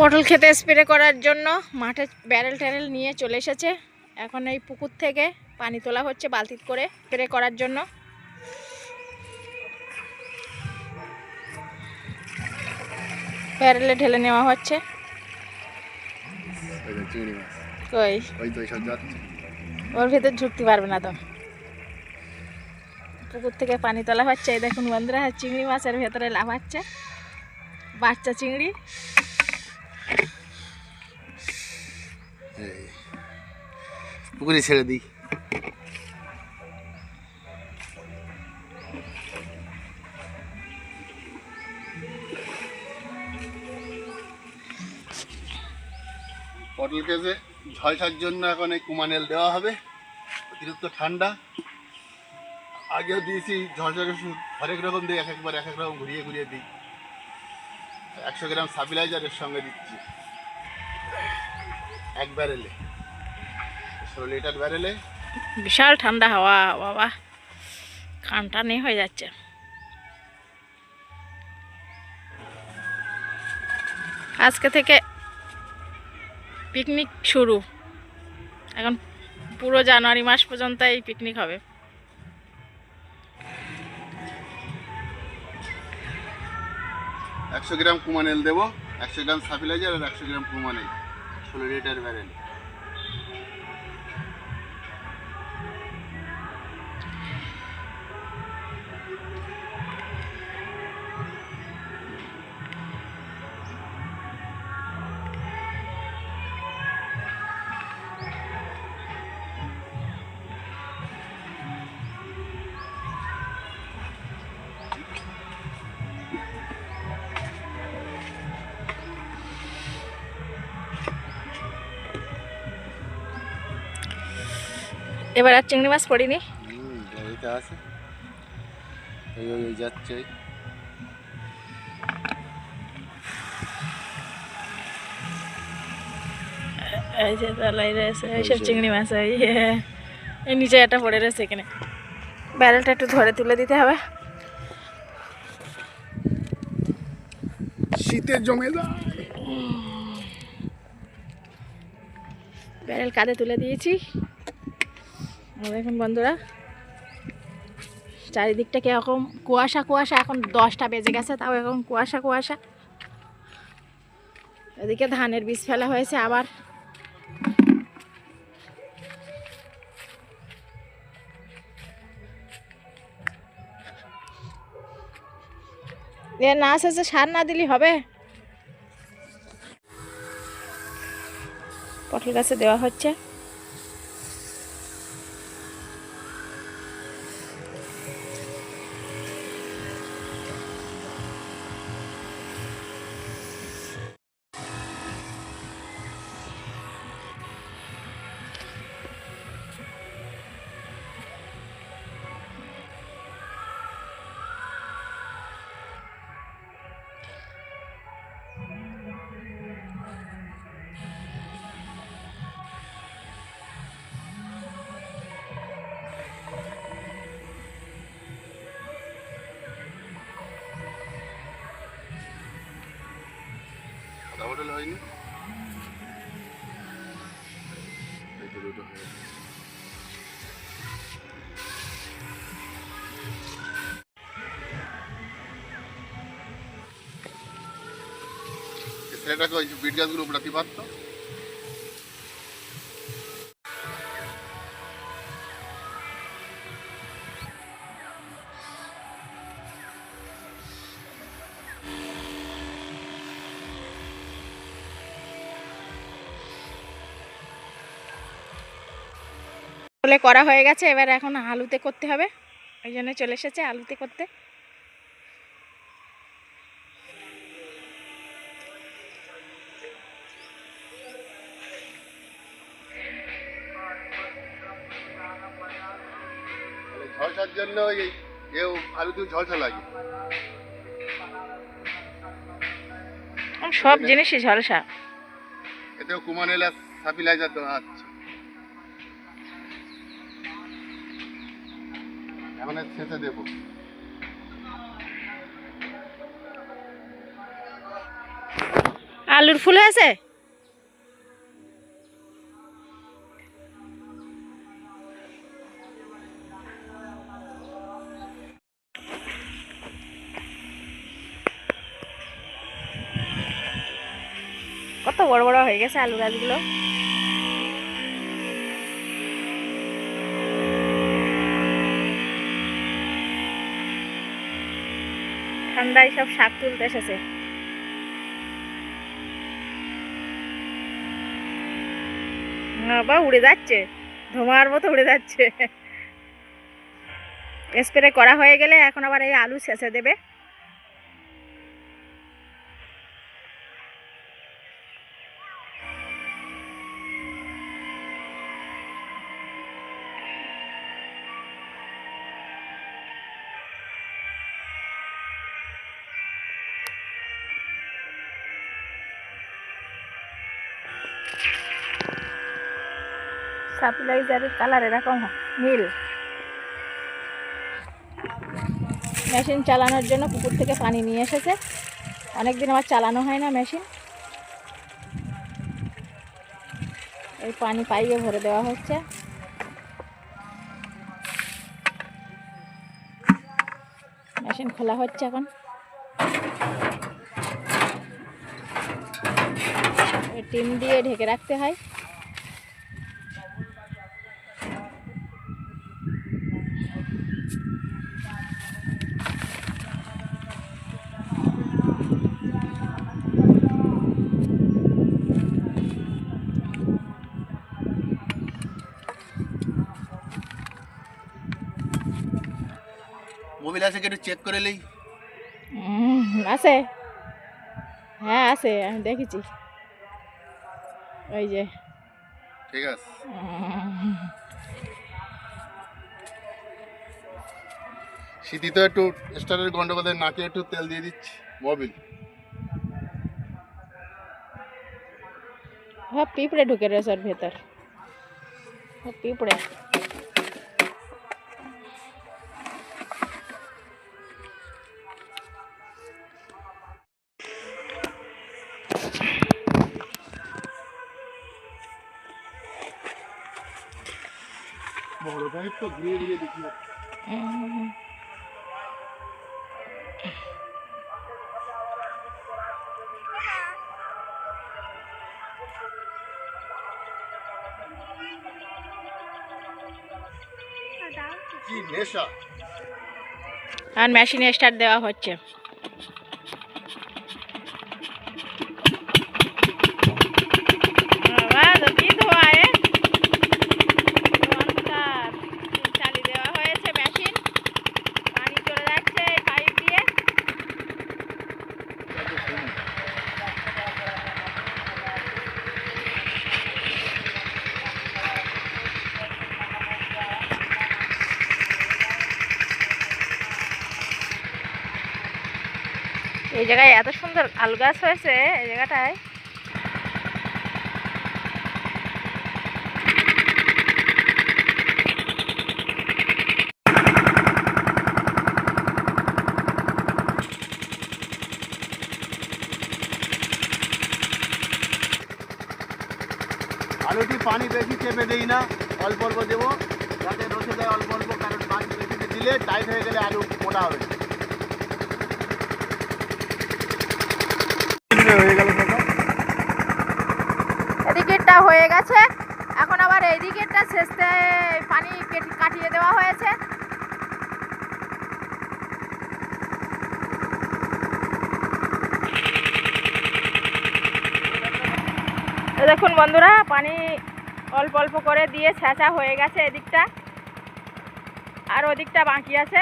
পটল খেতে স্প্রে করার জন্য মাঠে ব্যারেল ট্যারেল নিয়ে চলে এসেছে। এখন এই পুকুর থেকে পানি তোলা হচ্ছে বালতি করে স্প্রে করার জন্য। ব্যারেলে ঢেলে নেওয়া হচ্ছে। কই? ওর ভিতর ঢুকতে পারবে না তো। পুকুর থেকে পানি তোলা হচ্ছে। এই দেখুন বন্ধুরা চিংড়ি মাছের ভেতরে লাভ লাফাচ্ছে। বাচ্চা চিংড়ি। পুকুরে ছেড়ে দিই। পটল কেজে ঝলসার জন্য এখন এই কুমানেল দেওয়া হবে, অতিরিক্ত ঠান্ডা। আগেও দিয়েছি ঝলসার ওষুধ হরেক রকম দিই, এক একবার, এক এক রকম ঘুরিয়ে ঘুরিয়ে দিই। একশো গ্রাম সাবিলাইজারের সঙ্গে দিচ্ছি। এক ব্যারেলে ষোলো লিটার ব্যারেলে বিশাল ঠান্ডা হাওয়া বাবা। কানটা নেই হয়ে যাচ্ছে। আজকে থেকে পিকনিক শুরু। এখন পুরো জানুয়ারি মাস পর্যন্ত এই পিকনিক হবে। একশো গ্রাম কুমানেল দেবো একশো গ্রাম সাবিলাইজার আর একশো গ্রাম কুমানেল ষোলো লিটার ব্যারেল এবার আর চিংড়ি মাছ পড়িনি। আছে। যাচ্ছে। এই যে তলায় রয়েছে এইসব চিংড়ি মাছ এই নিচে একটা পড়ে রয়েছে এখানে। ব্যারেলটা একটু ধরে তুলে দিতে হবে। শীতে জমে যায়। ব্যারেল কাঁধে তুলে দিয়েছি। দেখুন বন্ধুরা। চারিদিকটা কীরকম? কুয়াশা কুয়াশা, এখন দশটা বেজে গেছে, তাও এখন কুয়াশা কুয়াশা। এদিকে ধানের বীজ ফেলা হয়েছে আবার। এ নাচ আছে সার না দিলি হবে। পটল গাছে দেওয়া হচ্ছে। হয়নি তো দুটো হয়ে ছেলেটাকে ওই বিট গাছগুলো উপড়াতে পারতো বলে করা হয়ে গেছে এবার এখন আলুতে করতে হবে। ওই জন্য চলে এসেছে আলুতে করতে। ঝলসার জন্য এই এও আলু দিয়ে ঝলসা লাগে। সব জিনিসই ঝলসা। এতেও কুমানেল আর সাপিলাইজার দেওয়া এখন শেষে দেবো। আলুর ফুল হয়েছে? কত বড় বড় হয়ে গেছে আলু গাছগুলো ঠান্ডায় সব শাক তুলতে এসেছে। বা উড়ে যাচ্ছে। ধোমার মতো উড়ে যাচ্ছে। স্প্রে করা হয়ে গেলে এখন আবার এই আলু ছেঁচে দেবে। সাপ্লাইজারের কালার এরকম নীল। মেশিন চালানোর জন্য পুকুর থেকে পানি নিয়ে এসেছে। অনেকদিন আমার চালানো হয় না মেশিন। এই পানি পাইয়ে ভরে দেওয়া হচ্ছে। মেশিন খোলা হচ্ছে এখন। টিম দিয়ে ঢেকে রাখতে হয়। মোবিল আছে কি একটু চেক করে নেই? আছে। হ্যাঁ আছে আমি দেখেছি। ওই যে। ঠিক আছে। উম, শীতিতে একটু স্টারের গন্ডগোলের নাকে একটু তেল দিয়ে দিচ্ছি মোবিল। সব পিঁপড়ে ঢুকে রয়েছে ওর ভেতর। পিঁপড়ে। বড় পাইপ তো ঘুরিয়ে ঘুরিয়ে দেখি। উম, কি নেশা? আর মেশিনে স্টার্ট দেওয়া হচ্ছে বাবা, তো কি ধোঁয়া এ? ধোঁয়ার তার। চালিয়ে দেওয়া হয়েছে মেশিন পানি চলে যাচ্ছে এই পাইপ দিয়ে এই জায়গায় এত সুন্দর আলু গাছ হয়েছে, এই জায়গাটায়। আলুটি পানি বেশি চেপে দেই না, অল্প অল্প দেবো। যাতে রসে দেয় অল্প অল্প কারণ পানি বেশি দিলে টাইট হয়ে গেলে আলু মোটা হবে এদিকেরটা হয়ে গেছে। এখন আবার এই দিকেরটা শেষতে পানি কাটিয়ে দেওয়া হয়েছে। দেখুন বন্ধুরা, পানি অল্প অল্প করে দিয়ে ছেঁচা হয়ে গেছে এদিকটা। আর ওদিকটা বাকি আছে।